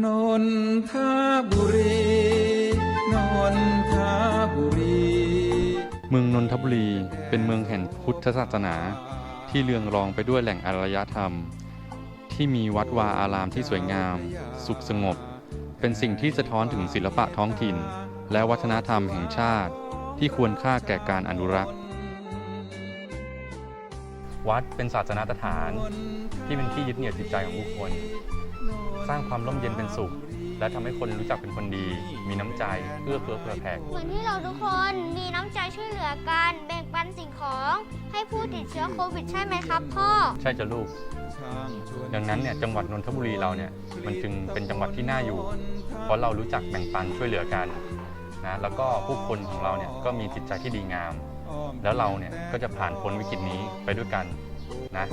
นนทบุรีนนทบุรี เมืองนนทบุรีเป็นเมืองแห่งพุทธศาสนา ที่เรืองรองไปด้วยแหล่งอารยธรรม ที่มีวัดวาอารามที่สวยงาม สุขสงบ เป็นสิ่งที่สะท้อนถึงศิลปะท้องถิ่น และวัฒนธรรมแห่งชาติ ที่ควรค่าแก่การอนุรักษ์ วัดเป็นศาสนสถาน ที่เป็นที่ยึดเหนี่ยวจิตใจของผู้คน สร้างความร่มเย็นเป็นสุข และทำให้คนรู้จักเป็นคนดี มีน้ำใจเอื้อเฟื้อเผื่อแผ่เหมือนที่เราทุกคนมีน้ำใจช่วยเหลือกันแบ่งปันสิ่งของให้ผู้ติดเชื้อโควิดใช่ไหมครับพ่อ ใช่จ้ะลูก ดังนั้นเนี่ยจังหวัดนนทบุรีเราเนี่ยมันจึงเป็นจังหวัดที่น่าอยู่ เพราะเรารู้จักแบ่งปันช่วยเหลือกันนะแล้วก็ผู้คนของเราเนี่ยก็มีจิตใจที่ดีงาม แล้วเราเนี่ยก็จะผ่านพ้นวิกฤตนี้ไปด้วยกันนะ